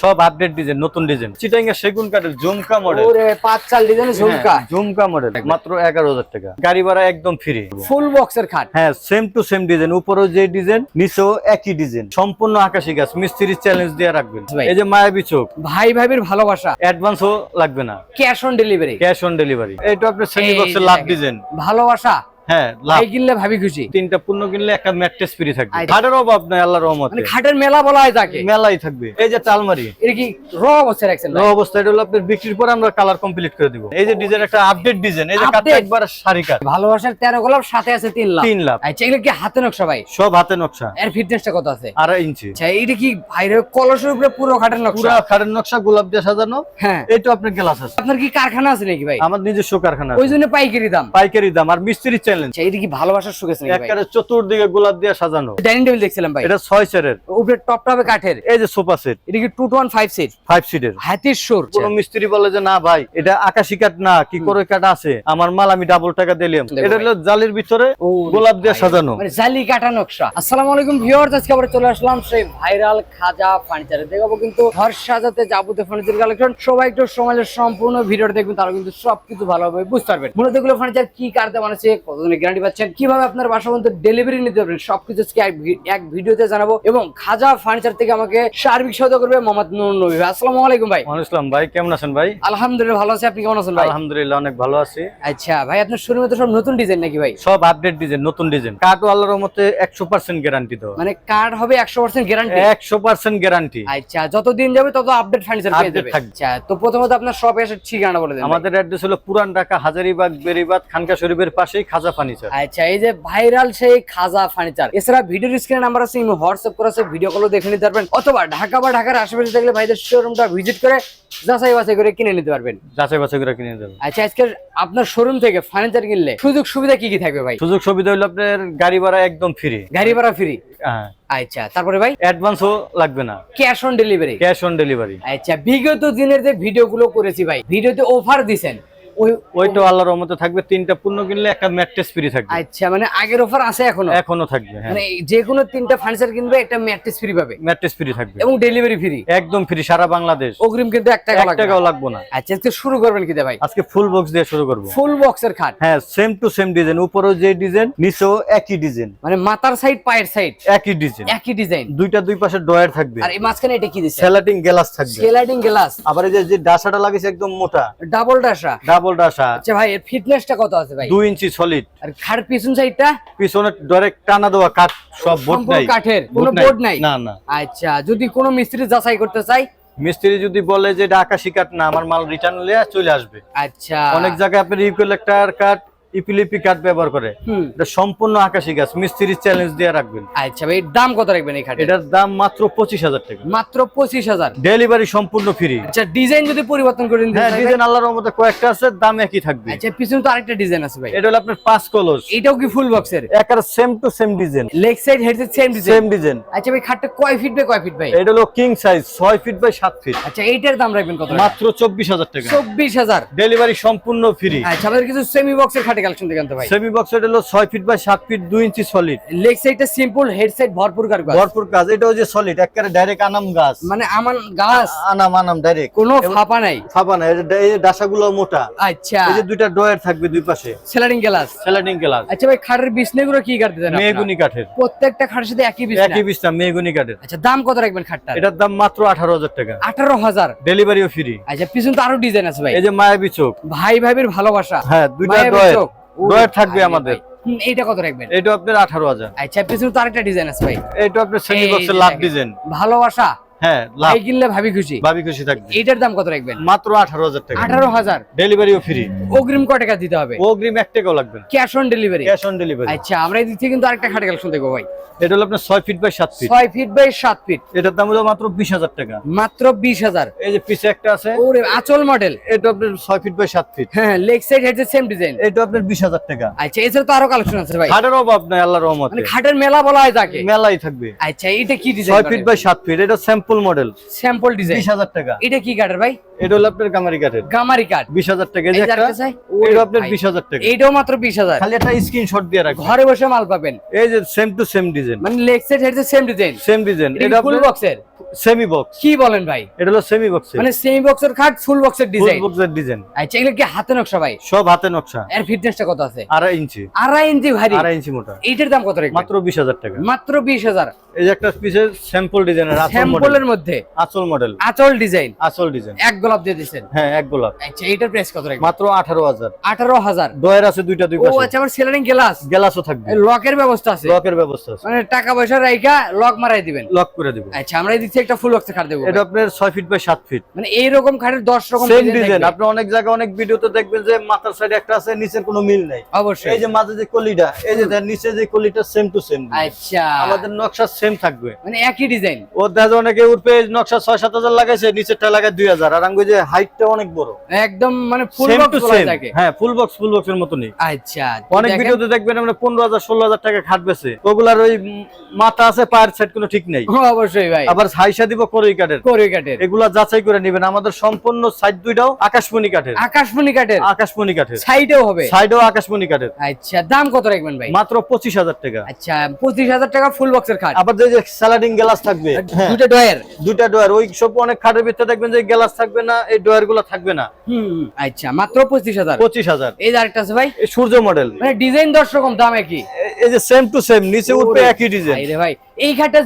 সব update design নতুন design Chittagong এর সেগুন কাঠের ঝুমকা মডেল ওরে পাঁচ চাল ডিজাইন ঝুমকা। ঝুমকা মডেল মাত্র এগারো হাজার টাকা। গাড়ি ভাড়া একদম ফ্রি ফুল বক্সের খাট। হ্যাঁ সেম টু সেম ডিজাইন উপরেও যে ডিজাইন নিচেও একই ডিজাইন সম্পূর্ণ আকাশি গাছ মিস্ত্রি চ্যালেঞ্জ দিয়ে রাখবেন। ভাই। এই যে মায়াবী চোখ। ভাই ভাবির ভালোবাসা। অ্যাডভান্সও লাগবে না। Cash on delivery cash on delivery এটা আপনার সেমি বক্সের লাভ ডিজাইন ভালোবাসা। হ্যাঁ ভাই কিনলে ভাবি খুশি। তিনটা পূর্ণ কিনলে একটা ম্যাট্রেস ফ্রি থাকবে। খাটের অভাব নাই আল্লাহর রহমতে। মানে খাটের মেলা বলা হয় তাকে। মেলাই থাকবে। এই যে টালমারি এটা কি র অবস্থায় রাখছেন লো অবস্থা হলো আপনার বিক্রির পরে আমরা কালার কমপ্লিট করে দিব। এই যে ডিজাইন একটা আপডেট ডিজাইন এই যে কাঠটা একবার সারি কাঠ। ভালোবাসার তেরো গোলাপ সাথে আছে তিন লাখ তিন লাখ আচ্ছা এগুলো কি হাতে নকশা ভাই? সব হাতে নকশা। এর ফিটনেসটা কত আছে? ইঞ্চি। আচ্ছা এইটা কি ভাইরে কলসের উপরে পুরো খাটের পুরো খাটের নকশা গোলাপ দিয়ে সাজানো। হ্যাঁ। আপনার গ্লাস আছে। আপনার কি কারখানা আছে নাকি ভাই? আমার নিজস্ব কারখানা ওই। জন্য পাইকারি দাম। পাইকারি দাম। আর মিস্ত্রি চ্যালেঞ্জ। আচ্ছা এটা কি ভালোবাসার সুখেছে নাকি ভাই? চতুর্দিকে গোলাপ দিয়ে সাজানো। ডাইনিং টেবিল দেখছিলাম ভাই। এটা চেয়ারের উপরে টপ টপে কাঠের। এই যে সোফা সেট। এটা কি টু সিট সিটের হাতির সুর। কোন মিস্ত্রি বলে যে না ভাই এটা আকাশি কাঠ না কি করে কাঠ আছে? আমার মাল আমি ডাবল টাকা দিলাম এটা হলো জালির ভিতরে গোলাপ দিয়ে সাজানো। মানে জালি কাটা নকশা। আসসালামু আলাইকুম ভিউয়ার্স আজকে আবার চলে আসলাম সেই ভাইরাল খাজা ফার্নিচারে দেখাবো কিন্তু ঘর সাজাতে যাবতীয় ফার্নিচার কালেকশন সবাই একটু সমাজের সম্পূর্ণ ভিডিওটা দেখবেন তারা কিন্তু সবকিছু ভালোভাবে বুঝতে পারবেন। মূলত এগুলো ফার্নিচার কি কাটতে বানাচ্ছে কতদিনের গ্যারান্টি পাচ্ছেন। কীভাবে আপনার বাসা পর্যন্ত ডেলিভারি নিতে পারবেন সবকিছু এক ভিডিওতে জানাব এবং খাজা ফার্নিচার থেকে আমাকে সার্বিক সহায়তা করবে মোহাম্মদ নুর নবী আসসালামু আলাইকুম ভাই। ইসলাম ভাই কেমন আছেন ভাই? আলহামদুলিল্লাহ ভালো আছি আপনি কেমন আছেন ভাই? আলহামদুলিল্লাহ অনেক ভালো আছি। আচ্ছা ভাই আপনার শোরুমে তো সব নতুন ডিজাইন নাকি ভাই? সব আপডেট ডিজাইন নতুন ডিজাইন কাঠ আল্লাহর মতে একশো পার্সেন্ট গ্যারান্টি দেওয়া। মানে কার্ড হবে একশো পার্সেন্ট গ্যারান্টি একশো পার্সেন্ট গ্যারান্টি আচ্ছা যত দিন যাবে তত আপডেট ফার্নিচার পেয়ে যাবে। আচ্ছা তো প্রথমত আপনার শপে এসে ঠিকানা বলে দেন আমাদের অ্যাড্রেস হলো পুরান ঢাকা হাজারিবাগ বেরিবাদ খানকা শরীফের পাশেই খাজা ফার্নিচার আচ্ছা এই যে ভাইরাল সেই খাজা ফার্নিচার এছাড়া ভিডিওর স্ক্রিনে নাম্বার আছে ইমো হোয়াটসঅ্যাপ করা আছে ভিডিও কলও দেখে নিতে পারবেন। অথবা ঢাকা বা ঢাকার আশেপাশে থাকলে ভাইদের শোরুমটা ভিজিট করে যাচাই বাছাই করে কিনে নিতে পারবেন। যাচাই বাছাই করে কিনে দেবেন আচ্ছা আজকে আপনার শোরুম থেকে ফার্নিচার কিনলে সুযোগ সুবিধা কি কি থাকবে ভাই? সুযোগ সুবিধা হলো আপনার গাড়ি ভাড়া একদম ফ্রি গাড়ি ভাড়া ফ্রি হ্যাঁ। আচ্ছা তারপরে ভাই? অ্যাডভান্সও লাগবে না। Cash on delivery cash on delivery আচ্ছা বিগত দিনের যে ভিডিওগুলো করেছি ভাই ভিডিওতে অফার দিছেন। ওইটা আল্লাহর রহমতে থাকবে তিনটা পূর্ণ কিনলে একটা ম্যাট্রেস ফ্রি থাকবে। আচ্ছা মানে আগের অফার আছে এখনও? এখনও থাকবে হ্যাঁ। মানে যে কোনো তিনটা ফার্নিচার কিনবে একটা ম্যাট্রেস ফ্রি পাবে। ম্যাট্রেস ফ্রি থাকবে। এবং ডেলিভারি ফ্রি একদম ফ্রি সারা বাংলাদেশ। অগ্রিম কিন্তু এক টাকা এক টাকাও লাগবে না। আচ্ছা আজকে শুরু করবেন কি ভাই? আজকে ফুল বক্স দিয়ে শুরু করব। ফুল বক্সের খাট? হ্যাঁ সেম টু সেম ডিজাইন উপরেও যে ডিজাইন নিচেও একই ডিজাইন মানে মাথার সাইড পায়ের সাইড একই ডিজাইন একই ডিজাইন দুইটা দুই পাশে ডয়ার থাকবে। আর এই মাঝখানে এটা কি দিছে? গ্লাস থাকবে। গ্লাস আবার এই যে যে ডাসাটা লাগিয়েছে একদম মোটা। ডাবল ডাসা। ডাবল ডাসা আচ্ছা ভাই এর ফিটনেসটা কত আছে ভাই? 2 ইঞ্চি সলিড আর পিছন সাইডটা পিছনে ডাইরেক্ট টানা দেওয়া কাঠ সব বোর্ড নাই। কাঠের কোনো বোর্ড নাই? না না। আচ্ছা যদি কোনো মিস্ত্রি যাচাই করতে চাই মিস্ত্রি যদি বলে যে এটা আকাশি কাঠ না আমার মাল রিটার্ন নিয়ে চলে আসবে। আচ্ছা। অনেক জায়গায় আপনি ইকুলেক্টার কাঠ ইপিলিপি কাঠ ব্যবহার করে। এটা সম্পূর্ণ আকাশি গাছ মিস্ত্রি চ্যালেঞ্জ দিয়ে রাখবেন। আচ্ছা ভাই দাম কত রাখবেন এই এটার দাম মাত্র পঁচিশ হাজার টাকা। মাত্র পঁচিশ হাজার? ডেলিভারি সম্পূর্ণ ফ্রি আচ্ছা ডিজাইন যদি পরিবর্তন করে হ্যাঁ ডিজাইন আল্লাহর কয়েকটা আছে দাম একই থাকবে। আচ্ছা পিছনে তো আরেকটা ডিজাইন আছে ভাই। এটা হলো আপনার পাঁচ কলস এটাও কি ফুল বক্সের একার same to same design leg side head side same design same design আচ্ছা ভাই খাটটা কয় ফিট বাই কয় ফিট ভাই? এটা হলো কিং সাইজ ছয় ফিট বাই সাত ফিট আচ্ছা এইটার দাম রাখবেন কত? মাত্র চব্বিশ হাজার টাকা। চব্বিশ হাজার। ডেলিভারি সম্পূর্ণ ফ্রি আচ্ছা আমাদের কিছু সেমি বক্সের খাটে কালেকশন দেখেন তো ভাই। সেমি বক্স এটা হলো ছয় ফিট বাই সাত ফিট দুই ইঞ্চি সলিড লেগ সাইডটা সিম্পল হেড সাইড ভরপুর কারুকাজ ভরপুর কাজ এটাও যে সলিড একেবারে ডাইরেক্ট আনাম গাছ। মানে আমার গাছ? আনাম আনাম ডাইরেক্ট কোনো ফাঁপা নাই? ফাবা না এই যে- এই যে ডাসাগুলো মোটা। আচ্ছা। এই যে দুইটা ডয়ার থাকবে দুই পাশে। স্যালাডিং গ্লাস স্যালাডিং গ্লাস আচ্ছা ভাই খাটের বিছনেগুলো কি কাটতে দেন মেহগুনি কাঠের। প্রত্যেকটা খাটের সাথে একই বিছনা? একই বিছনা মেহগুনি কাঠের। আচ্ছা দাম কত রাখবেন খাটটা এটার দাম মাত্র আঠারো হাজার টাকা। আঠারো হাজার? ডেলিভারিও ফ্রি আচ্ছা পিছন তো আরও ডিজাইন আছে ভাই। এই যে মায়াবী চোখ। ভাই ভাবির ভালোবাসা। হ্যাঁ দুইটা ডয়ার ডয়ার থাকবে আমাদের। এটা কত রাখবেন? এটা আপনার আঠারো হাজার। আচ্ছা পিছনে তো আরেকটা ডিজাইন আছে ভাই। এটা আপনার সেমি বক্সের লাভ ডিজাইন ভালোবাসা? হ্যাঁ ভাই কিনলে ভাবি খুশি। ভাবি খুশি থাকবে। এইটার দাম কত রাখবেন? মাত্র আঠারো হাজার টাকা। আঠারো হাজার? ডেলিভারিও ফ্রি। অগ্রিম টাকা দিতে হবে? অগ্রিম টাকাও লাগবে cash on delivery? Cash on delivery. আচ্ছা আমরা এই দিক থেকে কিন্তু আরেকটা খাটে কালেকশন দেখব ভাই। এটা হলো আপনার feet by feet. Feet by feet. এটার দাম হলো মাত্র বিশ হাজার টাকা। মাত্র বিশ হাজার। এই যে পিছে একটা আছে ওরে আচল মডেল। এটা আপনার ছয় ফিট বাই সাত ফিট। হ্যাঁ leg side head same design এটা আপনার বিশ হাজার টাকা। আচ্ছা এছাড়া তো আরও কালেকশন আছে ভাই। খাটের অভাব নাই আল্লাহর মানে খাটের মেলা বলা হয় তাকে। মেলাই থাকবে। আচ্ছা এটা কি ছয় ডিজাইন ফিট বাই সাত ফিট এটা স্যাম্পল মডেল। Sample design. বিশ হাজার টাকা। এটা কি কাঠের ভাই? এটা হলো আপনার গামারি কাটের গামারি কাঠ বিশ হাজার টাকা। এই একটা ওই আপনার ভাই। বিশ হাজার টাকা। এটাও মাত্র বিশ হাজার। খালি একটা স্ক্রিনশট দিয়ে রাখবেন ঘরে বসে মাল পাবেন। এই যে সেম টু সেম ডিজাইন মানে leg set head same design same design এটা ফুল বক্সের সেমি বক্স কি বলেন ভাই? এটা হলো সেমি বক্স মানে সেমি বক্সের খাট ফুল বক্সের ডিজাইন বক্সের ডিজাইন আচ্ছা এগুলো কি হাতে নকশা ভাই? সব হাতে নকশা। এর ফিটনেসটা কত আছে? আড়াই ইঞ্চি। আড়াই ইঞ্চি ভারী। আড়াই ইঞ্চি মোটা। এইটার দাম কত রাখবেন মাত্র বিশ হাজার টাকা। মাত্র বিশ হাজার। এই যে একটা পিসের স্যাম্পল ডিজাইনের স্যাম্পলের মধ্যে? আসল মডেল আচল ডিজাইন আসল ডিজাইন এক গোলাপ দিয়ে দিচ্ছেন হ্যাঁ এক গোলাপ। আচ্ছা এইটার প্রাইস কত রাখবেন মাত্র আঠারো হাজার। আঠারো আছে দুইটা দুই ও আচ্ছা আবার সেলারিং গ্লাস গ্লাসও থাকবে। লকের ব্যবস্থা আছে? লকের ব্যবস্থা আছে। মানে টাকা পয়সা রাইখা লক মারাই দিবেন। লক করে দিব। আচ্ছা আমরা এই থেকে একটা ফুল বক্সে খাট দেবো এটা আপনার ছয় ফিট বাই সাত ফিট মানে এইরকম খাটের দশ রকম সেম ডিজাইন আপনি অনেক জায়গায় অনেক ভিডিওতে দেখবেন যে মাথার সাইডে একটা আছে নিচের কোনো মিল নাই। অবশ্যই। এই যে মাঝে যে কলিটা এই যে নিচে যে কলিটা সেম টু সেম আচ্ছা। আমাদের নকশা সেম থাকবে। মানে একই ডিজাইন ও দেখা অনেকে উঠবে নকশা ছয় সাত হাজার লাগাইছে নিচেরটা লাগায় দুই হাজার। আর আমি যে হাইটটা অনেক বড়। একদম মানে ফুল বক্স থাকে। হ্যাঁ ফুল বক্স ফুল বক্সের মতনই। আচ্ছা অনেক। ভিডিওতে দেখবেন আমরা পনেরো হাজার ষোলো হাজার টাকা খাটবেছে ওগুলার ওই মাথা আছে পায়ের সাইড কোনো ঠিক নেই। অবশ্যই ভাই। আবার হাইসা দিব করই কাঠের। কোরিও কাঠের। এগুলা যাচাই করে নেবেন। আমাদের সম্পূর্ণ সাইড দুইটাও আকাশমণি কাঠের। আকাশমণি কাঠের। আকাশমণি কাঠের। সাইডেও হবে। সাইডেও আকাশমণি কাঠের। আচ্ছা দাম কত রাখবেন ভাই? মাত্র পঁচিশ হাজার টাকা। আচ্ছা পঁচিশ হাজার টাকা ফুল বক্সের খাট। আবার যে স্যালাডিং গ্লাস থাকবে। হ্যাঁ, দুটো ডয়ের দুইটা ডোয়ার ওই সব অনেক খাটের ভিতরে দেখবেন যে গ্লাস থাকবে না এই ডোয়ারগুলো থাকবে না। হুম আচ্ছা মাত্র পঁচিশ হাজার। পঁচিশ হাজার। এই আরেকটা আছে ভাই? এই সূর্য মডেল মানে ডিজাইন দশ রকম দাম একই। এই যে সেম টু সেম নিচে উঠবে একই ডিজাইন ভাই রে ভাই এই খাটটা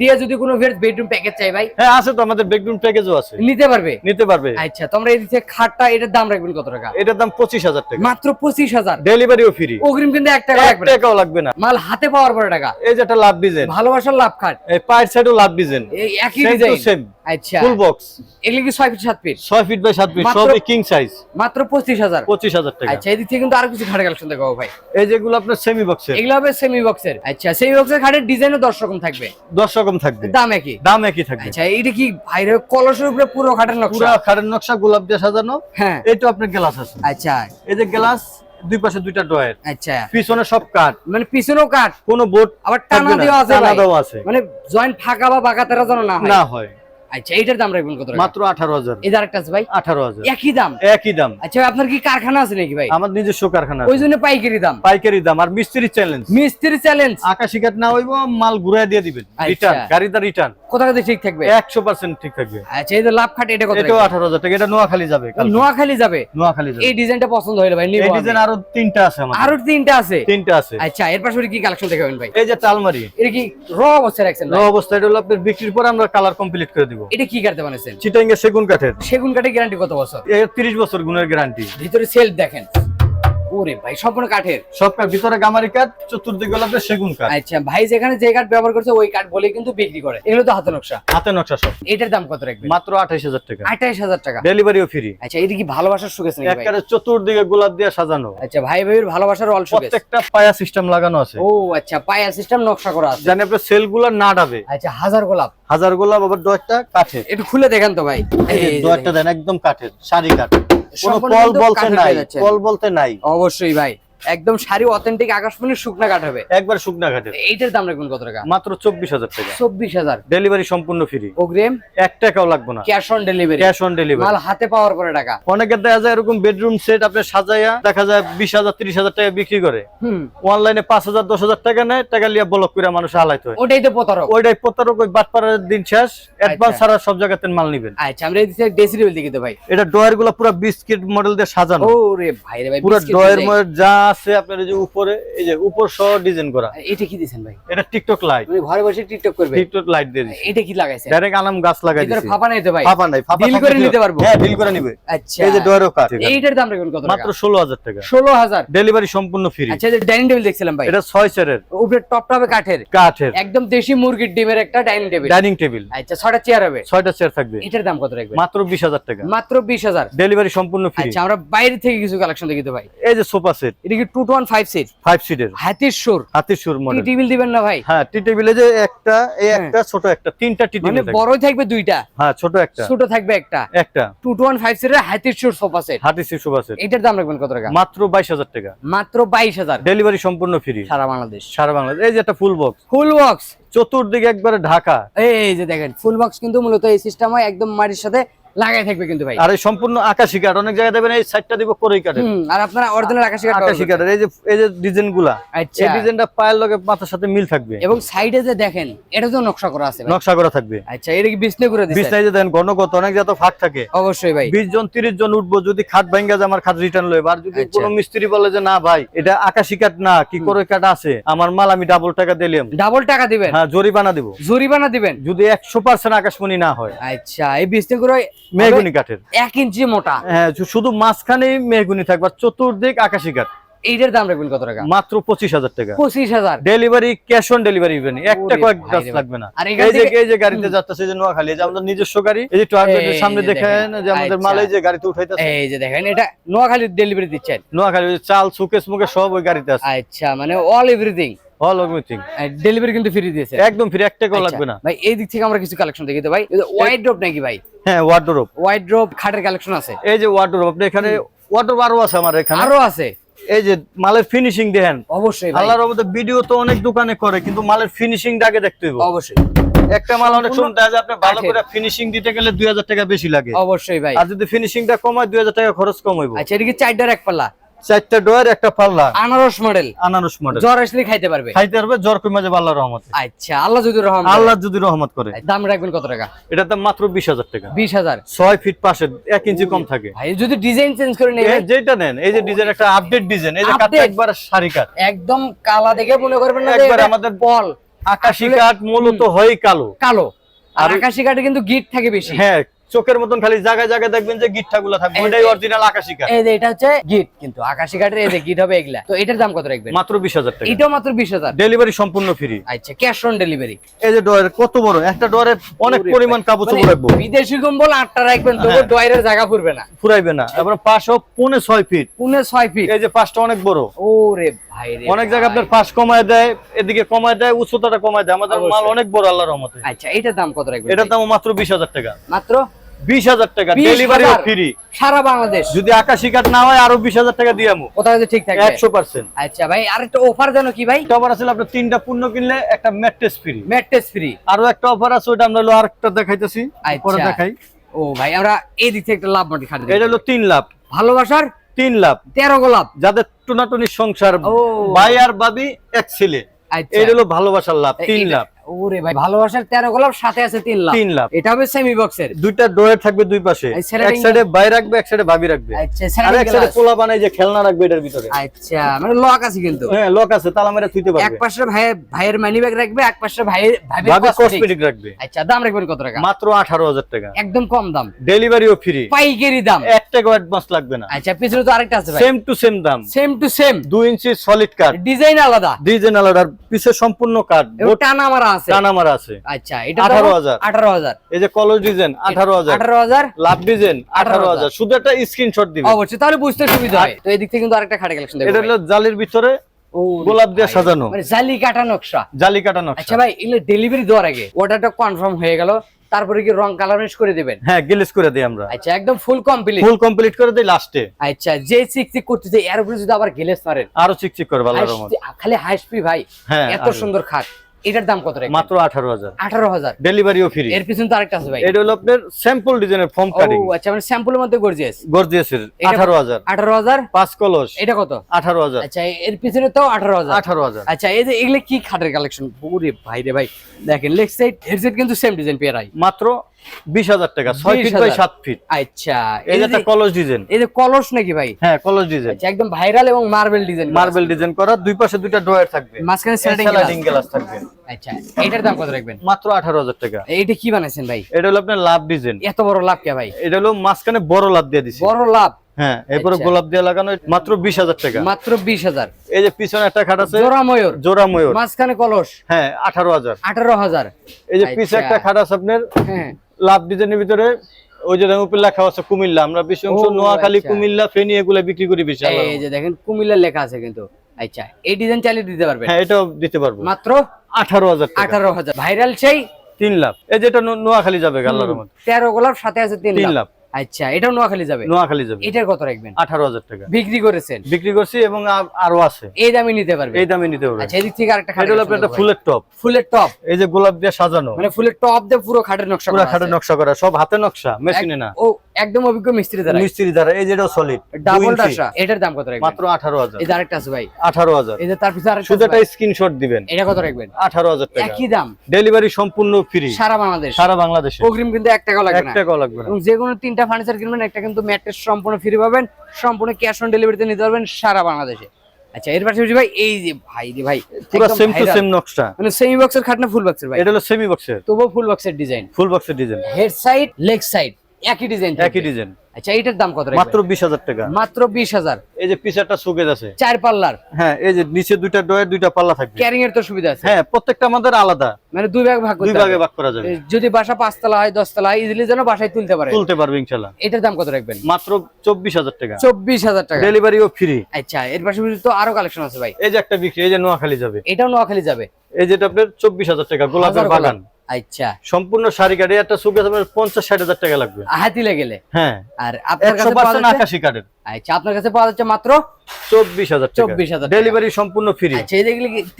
দিয়ে যদি কোনো বেডরুম প্যাকেজ চাই ভাই? হ্যাঁ আছে তো আমাদের বেডরুম প্যাকেজও আছে। নিতে পারবে? নিতে পারবে। আচ্ছা তোমরা এই খাটটা এটার দাম রাখবেন কত টাকা? এটার দাম পঁচিশ হাজার টাকা। মাত্র পঁচিশ হাজার? ডেলিভারিও ফ্রি অগ্রিম কিন্তু এক টাকা এক লাগবে না। টাকাও লাগবে না। মাল হাতে পাওয়ার পরে টাকা। এই যে একটা লাভ ডিজাইন ভালোবাসার লাভ খাট। এই পায়ের সাইডও লাভ ডিজাইন এই একই ডিজাইন সেম আচ্ছা। ফুল বক্স এগুলি কি ছয় ফিট সাত ফিট ছয় ফিট বাই সাত ফিট সবই কিং সাইজ মাত্র পঁচিশ হাজার। পঁচিশ হাজার টাকা। আচ্ছা এদিক থেকে কিন্তু আরও কিছু খাটের কালেকশন দেখাবো ভাই। এই যেগুলো আপনার সেমি বক্সের এগুলো হবে সেমি বক্সের আচ্ছা সেমি বক্সের খাটের ডিজাইনও দশ রকম থাকবে। দশ রকম থাকবে। দাম একই। দাম একই থাকবে। আচ্ছা এটা কি ভাইরে কলসের উপরে পুরো খাটের পুরো খাটের নকশা গোলাপ দিয়ে সাজানো। হ্যাঁ। এই তো আপনার গ্লাস আছে। আচ্ছা। এই যে গ্লাস দুই পাশে দুইটা ড্রয়ার আচ্ছা। পিছনে সব কাঠ। মানে পিছনেও কাঠ? কোনো বোর্ড আবার টানা দেওয়া আছে টানা দেওয়া আছে। মানে জয়েন্ট ফাঁকা বা বাঁকা তারা যেন না হয়। না হয়। আচ্ছা এইটার দাম রাখবেন কত মাত্র আঠারো হাজার। আছে ভাই? আঠারো হাজার। একই দাম? একই দাম। আচ্ছা আপনার কি কারখানা আছে নাকি ভাই? আমার নিজস্ব কারখানা ওই জন্য পাইকারি দাম? পাইকারি দাম আর মিস্ত্রি চ্যালেঞ্জ মিস্ত্রি চ্যালেঞ্জ আকাশি না হইব মাল ঘুরাই দিয়ে দিবেন। আচ্ছা। রিটার্ন গাড়িটা রিটার্ন কোথা থেকে ঠিক থাকবে? একশো পার্সেন্ট ঠিক থাকবে। আচ্ছা এই লাভ খাট এটা কত এটাও আঠারো হাজার টাকা। এটা নোয়াখালী যাবে। নোয়াখালী যাবে? নোয়াখালী যাবে। এই ডিজাইনটা পছন্দ হইল ভাই এই ডিজাইন আরও তিনটা আছে আমার আরও তিনটা আছে? তিনটা আছে। আচ্ছা এর পাশে কি কালেকশন দেখাবেন ভাই? এই যে এটা কি র অবস্থায় রাখছেন র ভাই? অবস্থা এটা হলো আপনার বিক্রির পর আমরা কালার কমপ্লিট করে দিব। এটা কি কাটতে বানাইছেন? চিটাঙ্গা সেগুন কাঠের। সেগুন কাঠের গ্যারান্টি কত বছর? এর তিরিশ বছর গুণের গ্যারান্টি ভিতরে সেলফ দেখেন। ওরে ভাই সম্পূর্ণ কাঠের। সব কাঠ ভিতরে গামারি কাঠ চতুর্দিকে হলো আপনার সেগুন কাঠ। আচ্ছা ভাই যেখানে যে কাঠ ব্যবহার করছে ওই কাঠ বলে কিন্তু বিক্রি করে। এগুলো তো হাতে নকশা। হাতে নকশা সব। এটার দাম কত রাখবেন? মাত্র আঠাইশ হাজার টাকা। আঠাইশ হাজার টাকা। ডেলিভারিও ফ্রি। আচ্ছা এটা কি ভালোবাসার সুখেছে নাকি ভাই? চতুর্দিকে গোলাপ দিয়ে সাজানো। আচ্ছা ভাই ভাইয়ের ভালোবাসার অল সুখেছে প্রত্যেকটা পায়া সিস্টেম লাগানো আছে। ও আচ্ছা পায়া সিস্টেম নকশা করা আছে। জানি আপনার সেলগুলা না ডাবে। আচ্ছা হাজার গোলাপ। হাজার গোলাপ আবার দশটা কাঠের। একটু খুলে দেখেন তো ভাই। দশটা দেন একদম কাঠের সারি কাঠ। কোনো কল বলতে নাই কল বলতে নাই। অবশ্যই ভাই। একদম সারি অথেন্টিক আকাশমণির শুকনা কাঠ হবে। একবার শুকনা কাঠের। এইটার দাম রাখবেন কত টাকা? মাত্র চব্বিশ হাজার টাকা। চব্বিশ হাজার। ডেলিভারি সম্পূর্ণ ফ্রি অগ্রিম? এক টাকাও লাগবে না। Cash on delivery cash on delivery মাল হাতে পাওয়ার পরে টাকা। অনেকের দেখা যায় এরকম বেডরুম সেট আপনি সাজাইয়া দেখা যায় বিশ হাজার ত্রিশ হাজার টাকা বিক্রি করে। অনলাইনে পাঁচ হাজার দশ হাজার টাকা নেয় টাকা লিয়া ব্লক করে মানুষ হালাইতে হয়। ওটাই তো প্রতারক। ওইটাই প্রতারক ওই বাটপাড়ার দিন শেষ। অ্যাডভান্স ছাড়া সব জায়গাতে মাল নিবেন। আচ্ছা আমরা এই ডেসি লেভেল দিকে তো ভাই। এটা ডয়ারগুলো পুরো বিস্কিট মডেল দিয়ে সাজানো। ও রে ভাই রে ভাই পুরো ডয়ের মধ্যে যা আছে আপনার এই যে উপরে এই যে উপর সহ ডিজাইন করা। এটা কি ভাই? এটা টিকটক লাইট মানে ঘরে বসে টিকটক করবে? টিকটক লাইট দিয়ে এটা কি ডাইরেক্ট আনাম গাছ দিছি ফাঁপা নাই তো ভাই? ফাপা নাই ফাপা করে নিতে পারব? হ্যাঁ ডিল করে নিবে। আচ্ছা। এই যে কাঠ এইটার দাম কত মাত্র টাকা ষোলো হাজার টাকা। ষোলো হাজার? ডেলিভারি সম্পূর্ণ ফ্রি আচ্ছা যে ডাইনিং টেবিল দেখছিলাম ভাই। এটা ছয় চেয়ারের উপরে টপটা হবে কাঠের। কাঠের। একদম দেশি মুরগির ডিমের একটা ডাইনিং টেবিল ডাইনিং টেবিল আচ্ছা ছটা চেয়ার হবে। ছয়টা চেয়ার থাকবে। এটার দাম কত রাখবেন? মাত্র বিশ হাজার টাকা। মাত্র বিশ হাজার। ডেলিভারি সম্পূর্ণ ফ্রি আচ্ছা আমরা বাইরে থেকে কিছু কালেকশন দেখি তো ভাই। এই যে সোফা সেট এটা কি two one five seat five সিটের হাতির সুর। হাতির সুর মডেল টেবিল দিবেন না ভাই? হ্যাঁ টি টেবিলে যে একটা এই। একটা ছোট একটা তিনটা টি টেবিল বড় থাকবে। দুইটা? হ্যাঁ ছোট একটা। ছোট থাকবে একটা? একটা। টু ওয়ান ফাইভ সিটের হাতির সুর সোফা সেট। হাতি সি সোফা সেট। এটার দাম রাখবেন কত টাকা? মাত্র বাইশ হাজার টাকা। মাত্র বাইশ হাজার। ডেলিভারি সম্পূর্ণ ফ্রি সারা বাংলাদেশ। সারা বাংলাদেশ। এই যে একটা ফুল বক্স ফুল বক্স চতুর্দিকে একবারে ঢাকা। এই যে দেখেন ফুল বক্স কিন্তু মূলত এই সিস্টেম হয় একদম মাটির সাথে লাগাই থাকবে কিন্তু ভাই। আর এই সম্পূর্ণ আকাশি কাঠ অনেক জায়গায় দেবেন এই সাইডটা দিব কোরই হুম, আর আপনারা অরিজিনাল আকাশি কাঠ আকাশি কাঠের এই যে এই যে ডিজাইনগুলা আচ্ছা। এই ডিজাইনটা পায়ের লগে মাথার সাথে মিল থাকবে। এবং সাইডে যে দেখেন এটা তো নকশা করা আছে। নকশা করা থাকবে। আচ্ছা এটা কি বিছনে করে বিছনায় যে দেন ঘনগত অনেক যত ফাঁক থাকে। অবশ্যই ভাই। বিশ জন তিরিশ জন উঠবো যদি খাট ভাঙ্গা যায় আমার খাট রিটার্ন লইব। আর যদি আচ্ছা। কোনো মিস্ত্রি বলে যে না ভাই এটা আকাশি কাঠ না কি করে কাঠ আছে? আমার মাল আমি ডাবল টাকা দিলাম ডাবল টাকা দিবেন? হ্যাঁ জরিমানা দিব। জরিমানা দিবেন? যদি একশো পার্সেন্ট আকাশমণি না হয়। আচ্ছা এই বিছনে করে মেহগুনি কাঠের। এক ইঞ্চি মোটা। হ্যাঁ শুধু মাঝখানে মেহগুনি থাকবে চতুর্দিক আকাশি কাঠ। এইটার দাম রাখবেন কত টাকা? মাত্র পঁচিশ হাজার টাকা। পঁচিশ হাজার। Delivery cash on delivery even একটা ওরে কয়েক গাছ লাগবে না। এই যে এই যে গাড়িতে যাচ্ছে যে নোয়াখালী যে আমাদের নিজস্ব গাড়ি এই যে টয়লেটের সামনে যে দেখেন। দেখেন। যে আমাদের আচ্ছা। মাল এই যে গাড়িতে উঠাইতেছে। এই যে দেখেন এটা নোয়াখালীর ডেলিভারি দিচ্ছেন। নোয়াখালী চাল সুকেশ মুকে সব ওই গাড়িতে আছে। আচ্ছা মানে all everything all everything delivery কিন্তু ফ্রি দিয়েছে। একদম ফ্রি এক টাকাও আচ্ছা, লাগবে না। ভাই এই দিক থেকে আমরা কিছু কালেকশন দেখি তো ভাই। ওয়াইড নাকি ভাই? হ্যাঁ ওয়ার্ডরোব ওয়াইড খাটের কালেকশন আছে। এই যে ওয়ার্ডরোব আপনি এখানে ওয়ার্ডরোব আরও আছে আমার এখানে। আরও আছে? এই যে মালের ফিনিশিং দেখেন। অবশ্যই আল্লাহর রহমতে ভিডিও তো অনেক দোকানে করে কিন্তু মালের ফিনিশিং আগে দেখতে হবে অবশ্যই। একটা মাল অনেক আপনি ভালো করে ফিনিশিং দিতে গেলে দুই হাজার টাকা বেশি লাগে। অবশ্যই ভাই। আর যদি ফিনিশিংটা কমায় দুই হাজার টাকা খরচ কম হইব। আচ্ছা এটা কি চারটার এক পাল্লা? চারটা ডোয়ার একটা পাল্লা। আনারস মডেল আনারস মডেল জ্বর আসলে খাইতে পারবে? খাইতে পারবে জ্বর কমে যাবে আল্লাহর রহমতে। আচ্ছা আল্লাহ যদি রহম করে। আল্লাহ যদি রহমত করে। দাম রাখবেন কত টাকা? এটার দাম মাত্র বিশ হাজার টাকা। বিশ হাজার। ছয় ফিট পাশে এক ইঞ্চি কম থাকে। ভাই যদি ডিজাইন চেঞ্জ করে নেবেন যেটা নেন এই যে ডিজাইন একটা আপডেট ডিজাইন এই যে Update? একবার সারি কাঠ। একদম কালা দেখে মনে করবেন না একবার আমাদের বল আকাশি কাঠ মূলত হয় কালো। কালো। আর আকাশি কাঠে কিন্তু গিট থাকে বেশি। হ্যাঁ চোখের মতন খালি জায়গায় জায়গায় দেখবেন যে গিট্টা গুলো থাকবে ওটাই অরিজিনাল আকাশি কাঠ এই যে এটা হচ্ছে গিট কিন্তু আকাশি কাঠের এই যে গিট হবে এগুলা। তো এটার দাম কত রাখবেন? মাত্র বিশ হাজার টাকা। এটাও মাত্র বিশ হাজার। ডেলিভারি সম্পূর্ণ ফ্রি আচ্ছা ক্যাশ অন ডেলিভারি এই যে ডোয়ার কত বড়? একটা ডোয়ারে অনেক পরিমাণ কাপড় চোপড় রাখব। বিদেশি কম্বল আটটা রাখবেন তবু হ্যাঁ। ডয়ারের জায়গা ফুরবে না। ফুরাইবে না। এবার পাঁচশো পৌনে ছয় ফিট পুনে ছয় ফিট এই যে পাঁচটা অনেক বড়। ওরে ভাই রে অনেক জায়গায় ভাই। আপনার পাশ কমায় দেয় এদিকে কমায় দেয় উচ্চতাটা কমায় দেয়। আমাদের মাল অনেক বড় আল্লাহর রহমতে। আচ্ছা এটার দাম কত রাখবেন? এটার? দাম মাত্র বিশ হাজার টাকা। মাত্র? বিশ হাজার টাকা ডেলিভারি ফ্রি সারা বাংলাদেশ। যদি আকাশি কাঠ না হয় আরও বিশ হাজার টাকা দিয়ে আমু। কোথাও ঠিক থাকবে একশো পার্সেন্ট। আচ্ছা ভাই আরেকটা অফার জানো কি ভাই? অফার আছে আপনার তিনটা পণ্য কিনলে একটা ম্যাট্রেস ফ্রি ম্যাট্রেস ফ্রি আরও একটা অফার আছে ওটা আমরা হলো আরেকটা দেখাইতেছি। পরে। দেখাই। ও ভাই আমরা এই দিক থেকে একটা লাভ মাটি খাটি এটা হলো তিন লাভ। ভালোবাসার তিন লাভ। তেরো গোলাপ যাদের টুনাটুনির সংসার ভাই আর বাবি এক ছেলে। আচ্ছা। এটা হলো ভালোবাসার লাভ তিন লাভ। ওরে ভাই ভালোবাসার তেরো গোলাপ সাথে আছে তিন লাভ। তিন লাভ। এটা হবে সেমি বক্সের দুইটা ডোয়ের থাকবে দুই পাশে। এক সাইডে ভাই রাখবে এক সাইডে ভাবি রাখবে। আচ্ছা আর এক সাইডে পোলা বানাই যে খেলনা রাখবে এটার ভিতরে। আচ্ছা মানে লক আছে কিন্তু। হ্যাঁ লক আছে তালা মেরে থুইতে এক পাশে ভাই ভাইয়ের মানি ব্যাগ রাখবে এক পাশে ভাইয়ের ভাবি কসমেটিক রাখবে। আচ্ছা দাম রাখবেন কত টাকা? মাত্র আঠারো হাজার টাকা। একদম কম দাম। ডেলিভারিও ফ্রি পাইকারি দাম। এক টাকা অ্যাডভান্স লাগবে না। আচ্ছা পিছনে তো আরেকটা আছে ভাই। সেম টু সেম দাম। সেম টু সেম দুই ইঞ্চি সলিড কাঠ ডিজাইন আলাদা। ডিজাইন আলাদার পিছে সম্পূর্ণ কাঠ এবং টানা মারা আছে? টানামারা আছে। আচ্ছা এটা 18,000 আঠারো হাজার। এই যে কলর ডিজাইন আঠারো হাজার। আঠারো হাজার? লাভ ডিজাইন 18,000 শুধু একটা স্ক্রিনশট দিবে। অবশ্যই তাহলে বুঝতে সুবিধা হয় তো এই দিক থেকে কিন্তু আরেকটা খাটে কালেকশন দেখো এটা হলো জালির ভিতরে গোলাপ দিয়ে সাজানো। মানে জালি কাটা নকশা। জালি কাটা নকশা। আচ্ছা ভাই এগুলো ডেলিভারি দেওয়ার আগে অর্ডারটা কনফার্ম হয়ে গেল। তারপরে কি রং কালারিশ করে দিবেন? হ্যাঁ গিলিস করে দিই আমরা। আচ্ছা একদম ফুল কমপ্লিট ফুল কমপ্লিট করে দিই লাস্টে আচ্ছা যে চিক চিক করতেছে এর উপরে যদি আবার গেলেস মারেন। আরও চিকচিক করে ভালো রহমত। খালি হাসপি ভাই। হ্যাঁ, এত সুন্দর খাট। এটার দাম কত রে মাত্র আঠারো হাজার। আঠারো হাজার। ডেলিভারিও ফ্রি এর পিছনে তো আরেকটা আছে ভাই। এটা হলো আপনার স্যাম্পল ডিজাইনের ফর্ম ও আচ্ছা মানে স্যাম্পলের মধ্যে গর্জিয়াস আঠারো হাজার। আঠারো হাজার? পাঁচ কলস। এটা কত? আঠারো হাজার। আচ্ছা এর পিছনে তো আঠারো হাজার। আঠারো হাজার। আচ্ছা এই যে এগুলা কি খাটের কালেকশন ওরে ভাই রে ভাই দেখেন লেগ সাইড হেডসেট কিন্তু সেম ডিজাইন পেয়ারাই মাত্র বিশ হাজার টাকা ছয় ফিট বাই সাত ফিট। আচ্ছা একটা কলস ডিজাইন এই যে কলস নাকি ভাই? হ্যাঁ কলস ডিজাইন আচ্ছা একদম ভাইরাল এবং মার্বেল ডিজাইন মার্বেল ডিজাইন করা দুই পাশে দুইটা ড্রয়ার থাকবে। মাঝখানে স্লাইডিং গ্লাস থাকবে। আচ্ছা এটার দাম কত রাখবেন? মাত্র আঠারো হাজার টাকা। এইটা কি বানাইছেন ভাই? এটা হলো আপনার লাভ ডিজাইন এত বড় লাভ কে ভাই? এটা হলো মাঝখানে বড় লাভ দিয়ে দিছি। বড় লাভ। হ্যাঁ এরপরে আচ্ছা। গোলাপ দিয়ে লাগানো মাত্র বিশ হাজার টাকা। মাত্র বিশ হাজার। এই যে পিছনে একটা খাট আছে জোড়া ময়ূর জোড়া ময়ূর মাঝখানে কলস। হ্যাঁ আঠারো হাজার। আঠারো হাজার। এই যে পিছে আচ্ছা। একটা খাট আছে আপনার হ্যাঁ। লাভ ডিজাইনের ভিতরে ওই যে উপর লেখা আছে কুমিল্লা। আমরা বেশি অংশ নোয়াখালী আচ্ছা। কুমিল্লা ফেনী এগুলো বিক্রি করি বেশি এই যে দেখেন কুমিল্লা লেখা আছে কিন্তু। আচ্ছা এই ডিজাইন চালিয়ে দিতে পারবেন? হ্যাঁ এটাও দিতে পারব। মাত্র আঠারো হাজার টাকা। আঠারো হাজার। ভাইরাল সেই তিন লাখ এই যেটা নোয়াখালী যাবে গাল্লার মধ্যে তেরো গোলাপ সাথে আছে তিন লাখ আচ্ছা এটাও নোয়াখালী যাবে? নোয়াখালী যাবে। এটার কত রাখবেন? আঠারো হাজার টাকা। বিক্রি করেছেন? বিক্রি করছি এবং আরও আছে। এই দামে নিতে পারবে এই দামে নিতে পারবে আচ্ছা এদিক থেকে আরেকটা খাট এটা হলো একটা ফুলের টপ। ফুলের টপ? এই যে গোলাপ দিয়ে সাজানো। মানে ফুলের টপ দিয়ে পুরো খাটের নকশা পুরো খাটের নকশা করা সব হাতে নকশা মেশিনে না। ও একদম অভিজ্ঞ মিস্ত্রি দ্বারা মিস্ত্রি দ্বারা এই যেটা সলিড ডাবল ডাসা এটার দাম কত রাখবেন? মাত্র আঠারো হাজার। এই আরেকটা আছে ভাই। আঠারো হাজার। এই যে তার পিছনে আরেকটা শুধু একটা। স্ক্রিনশট দিবেন। এটা কত রাখবেন? আঠারো হাজার টাকা। একই দাম। ডেলিভারি সম্পূর্ণ ফ্রি সারা বাংলাদেশ। সারা বাংলাদেশে। অগ্রিম কিন্তু এক টাকাও লাগবে না। টাকাও লাগবে না। এবং যে কোনো তিনটা ফার্নিচার কিনবেন একটা কিন্তু ম্যাট্রেস সম্পূর্ণ ফ্রি পাবেন সম্পূর্ণ ক্যাশ অন ডেলিভারিতে নিতে পারবেন সারা বাংলাদেশে। আচ্ছা এর পাশাপাশি ভাই এই যে ভাই রে ভাই পুরো সেম টু সেম নকশা। মানে সেমি বক্সের খাট না ফুল বক্সের ভাই। এটা হলো সেমি বক্সের তবুও ফুল বক্সের ডিজাইন ফুল বক্সের design head side leg side একই ডিজাইন একই ডিজাইন আচ্ছা এটার দাম কত মাত্র বিশ হাজার টাকা। মাত্র বিশ হাজার। এই যে একটা সুকেজ আছে। চার পাল্লার। হ্যাঁ এই যে নিচে দুইটা ডয়ের দুইটা পাল্লা থাকবে। ক্যারিং এর তো সুবিধা আছে। হ্যাঁ প্রত্যেকটা আমাদের আলাদা। মানে দুই ভাগ ভাগ দুই ভাগে ভাগ করা যাবে। যদি বাসা পাঁচতলা হয় দশতলা হয় ইজিলি যেন বাসায় তুলতে পারে। তুলতে পারবে ইনশাল্লাহ। এটার দাম কত রাখবেন? মাত্র চব্বিশ হাজার টাকা। চব্বিশ হাজার টাকা। ডেলিভারিও ফ্রি আচ্ছা এর পাশাপাশি তো আরও কালেকশন আছে ভাই। এই যে একটা বিক্রি এই যে নোয়াখালী যাবে। এটাও নোয়াখালী যাবে। এই যেটা আপনার চব্বিশ হাজার টাকা গোলাপের। বাগান। আচ্ছা। সম্পূর্ণ শাড়ি কাটে একটা আপনার পঞ্চাশ ষাট হাজার টাকা লাগবে। গেলে? হ্যাঁ। আর আপনার কাছে আকাশি কাঠের। আচ্ছা আপনার কাছে পাওয়া যাচ্ছে মাত্র? চব্বিশ হাজার 24,000 টাকা। ডেলিভারি সম্পূর্ণ ফ্রি আচ্ছা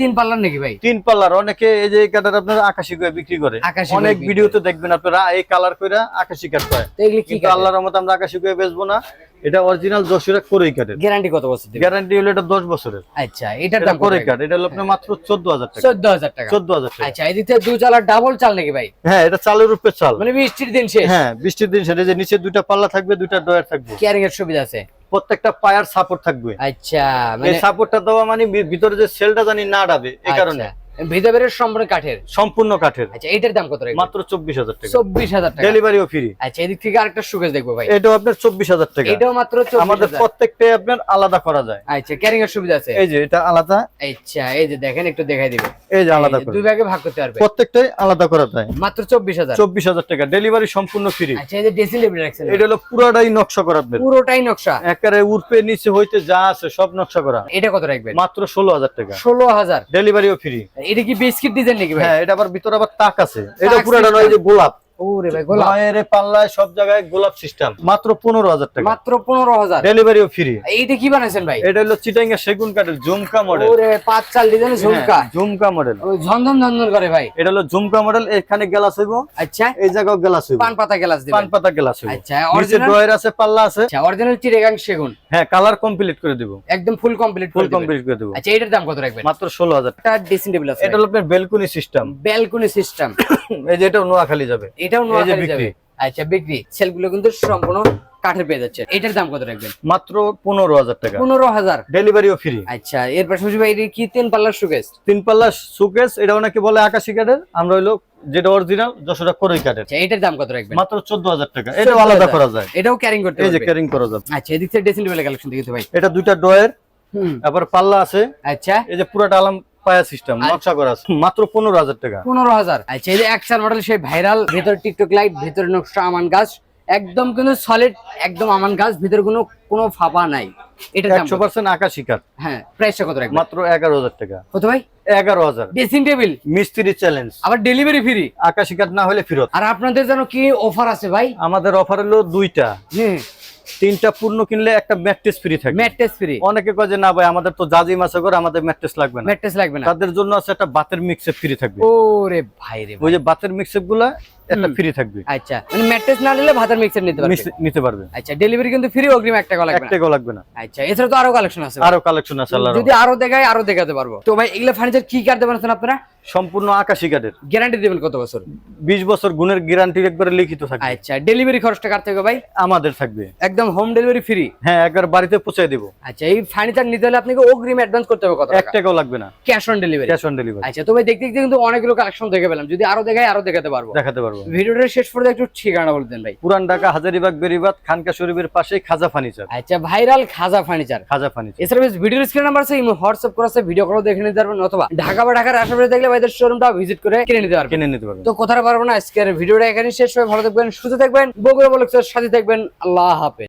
তিন পাল্লার নাকি ভাই? তিন পাল্লার। অনেকে এই যে কাঠের আপনার আকাশি করে বিক্রি করে। আকাশি অনেক ভিডিওতে দেখবেন আপনারা এই কালার করে আকাশি কাঠ পায়। এগুলি কি আল্লাহর রহমত আমরা আকাশি করে বেচবো না। এটা অরিজিনাল যশোরের কোরই কাঠের গ্যারান্টি কত বছর গ্যারান্টি হলো এটা দশ বছরের। আচ্ছা এটা দাম কত কোরই কাঠ এটা হলো আপনার মাত্র চোদ্দ হাজার টাকা। চোদ্দ হাজার টাকা। চোদ্দ হাজার টাকা। আচ্ছা এদিকে দুই চালার ডাবল চাল নাকি ভাই? হ্যাঁ এটা চালের রূপে চাল। মানে বৃষ্টির দিন শেষ। হ্যাঁ বৃষ্টির দিন সেটা যে নিচে দুইটা পাল্লা থাকবে দুইটা ডয়ার থাকবে। ক্যারিং এর সুবিধা আছে। প্রত্যেকটা পায়ার সাপোর্ট থাকবে। আচ্ছা মানে সাপোর্টটা দেওয়া মানে ভিতরে যে সেলটা জানি না ডাবে এই কারণে। ভিতরে সম্পূর্ণ কাঠের? সম্পূর্ণ কাঠের। আচ্ছা এটার দাম কত রাখবেন মাত্র চব্বিশ হাজার টাকা। চব্বিশ হাজার টাকা। ডেলিভারিও ফ্রি। আচ্ছা এদিক থেকে আরেকটা সুকেশ দেখব ভাই। এটাও আপনার চব্বিশ হাজার টাকা। এটাও মাত্র চব্বিশ আমাদের প্রত্যেকটাই আপনার আলাদা করা যায়। আচ্ছা ক্যারিং এর সুবিধা আছে? এই যে এটা আলাদা। আচ্ছা এই যে দেখেন একটু দেখাই দিবে এই যে আলাদা করে। দুই ভাগে ভাগ করতে পারবে প্রত্যেকটাই আলাদা করা যায়। মাত্র চব্বিশ হাজার। চব্বিশ হাজার টাকা। ডেলিভারি সম্পূর্ণ ফ্রি আচ্ছা এই যে ড্রেসিং টেবিল রাখছেন। এটা হলো পুরোটাই নকশা করা আপনার। পুরোটাই নকশা। একেবারে উর্পে নিচে হইতে যা আছে সব নকশা করা। এটা কত রাখবেন? মাত্র ষোলো হাজার টাকা। ষোলো হাজার। ডেলিভারিও ফ্রি এটা কি বিস্কিট ডিজাইন নাকি ভাই? হ্যাঁ এটা আবার ভিতরে আবার তাক আছে। এটা পুরোটা নয় যে গোলাপ। ওরে ভাই গোলাপ। নয়ের পাল্লায় সব জায়গায় গোলাপ সিস্টেম। মাত্র পনেরো হাজার টাকা। মাত্র পনেরো হাজার? ডেলিভারিও ফ্রি এইটা কি বানাইছেন ভাই? এটা হলো চিটাঙ্গা সেগুন কাঠের ঝুমকা মডেল ওরে পাঁচ চাল ডিজাইনের ঝুমকা। ঝুমকা মডেল ওই ঝনঝন ঝনঝন করে ভাই। এটা হলো ঝুমকা মডেল এখানে গ্লাস হইব। আচ্ছা। এই জায়গাও গ্লাস হইব। পান পাতা গ্লাস পান দিবেন। পাতা গ্লাস হইব। আচ্ছা অরিজিনাল ড্রয়ার আছে পাল্লা আছে। আচ্ছা অরিজিনাল চিরেগাং সেগুন। হ্যাঁ কালার কমপ্লিট করে দিব। একদম ফুল কমপ্লিট ফুল কমপ্লিট করে দিব। আচ্ছা এটার দাম কত রাখবেন? মাত্র ষোলো হাজার ড্রেসিং টেবিল আছে। এটা হলো আপনার বেলকুনি সিস্টেম ব্যালকনি সিস্টেম এই যে এটাও নোয়াখালী যাবে। এটাও নোয়াখালী বিক্রি। যাবে। আচ্ছা বিক্রি। সেলগুলো কিন্তু সম্পূর্ণ কাঠের পেয়ে যাচ্ছে। এটার দাম কত রাখবেন? মাত্র পনেরো হাজার টাকা। পনেরো হাজার। ডেলিভারিও ফ্রি আচ্ছা এর পাশাপাশি ভাই কি তিন পাল্লার সুকেশ তিন পাল্লা সুকেস এটা অনেকে বলে আকাশি কাঠের। আমরা হইল যেটা অরিজিনাল যশোরা করই আচ্ছা এটার দাম কত রাখবেন? মাত্র চোদ্দ হাজার টাকা। এটাও আলাদা করা যায়। এটাও ক্যারিং করতে এই যে ক্যারিং করা যাবে আচ্ছা এদিক থেকে ড্রেসিং কালেকশন দেখতে ভাই। এটা দুইটা ড্রয়ের আবার পাল্লা আছে। আচ্ছা। এই যে পুরাটা আলাম পায়া সিস্টেম আচ্ছা। নকশা করা আছে মাত্র পনেরো হাজার টাকা। পনেরো হাজার। আচ্ছা এই যে এক্সার মডেল সেই ভাইরাল ভেতর টিকটক লাইট ভেতরে নকশা আমান গাছ একদম কিন্তু সলিড একদম আমান গাছ ভিতরে কোনো কোনো ফাঁপা নাই। দাম একশো পার্সেন্ট আকাশি কাঠ হ্যাঁ প্রাইসটা কত রাখবেন? মাত্র এগারো হাজার টাকা। কত ভাই? এগারো হাজার। ড্রেসিং টেবিল মিস্ত্রি চ্যালেঞ্জ আবার ডেলিভারি ফ্রি আকাশি কাঠ না হলে ফেরত। আর আপনাদের যেন কি অফার আছে ভাই? আমাদের অফার হলো দুইটা। হ্যাঁ। তিনটা পূর্ণ কিনলে একটা ম্যাট্রেস ফ্রি থাকে। ম্যাট্রেস ফ্রি অনেকে কয় যে না ভাই আমাদের তো জাজি মাছে করে আমাদের ম্যাট্রেস লাগবে না। ম্যাট্রেস লাগবে না। তাদের জন্য আছে একটা বাতের মিক্সেপ ফ্রি থাকবে। ওরে ভাই রে ওই যে বাতের মিক্সেপগুলা একটা ফ্রি থাকবে। আচ্ছা মানে ম্যাট্রেস না নিলে ভাতের মিক্সার নিতে পারবে? নিতে পারবে। আচ্ছা ডেলিভারি কিন্তু ফ্রি অগ্রিম এক টাকা লাগবে না? লাগবে না। আচ্ছা এছাড়া তো আরও কালেকশন আছে আরও কালেকশন আছে আল্লাহর যদি আরও দেখায় আরও দেখাতে পারব। তো ভাই এগুলো ফার্নিচার কি দেবেন আপনারা? সম্পূর্ণ আকাশি কাঠের গ্যারান্টি দেবেন কত বছর? বিশ বছর গুণের গ্যারান্টি একবারে লিখিত থাকবে। আচ্ছা ডেলিভারি খরচটা কার থেকে ভাই? আমাদের থাকবে। একদম হোম ডেলিভারি ফ্রি হ্যাঁ একবার বাড়িতে পৌঁছে দিব। আচ্ছা এই ফার্নিচার নিতে হলে আপনাকে অগ্রিম অ্যাডভান্স করতে হবে কত এক টাকাও লাগবে না। Cash on delivery cash on delivery আচ্ছা তো ভাই দেখতে দেখতে কিন্তু অনেকগুলো কালেকশন দেখে পেলাম। যদি আরও দেখায় আরও দেখাতে পারব। দেখাতে পারব। ভিডিওটা শেষ পর্যন্ত একটু ঠিকানা বলে দেন ভাই। পুরান ঢাকা হাজারিবাগ বেরিবাদ খানকা শরীফের পাশে খাজা ফার্নিচার। আচ্ছা viral Khaja furniture. Khaja furniture. এছাড়া বেশ ভিডিওর স্ক্রিন নাম্বার আছে হোয়াটসঅ্যাপ করে আছে ভিডিও কল দেখে নিতে পারবেন অথবা ঢাকা বা ঢাকার আশেপাশে দেখলে ভাইদের শোরুমটা ভিজিট করে কিনে নিতে পারবেন। কিনে নিতে পারবেন। তো কোথায় পারব না আজকের ভিডিওটা এখানে শেষ হয়ে ভালো থাকবেন সুস্থ থাকবেন বগুড়া বলক সাথে থাকবেন আল্লাহ হাফেজ।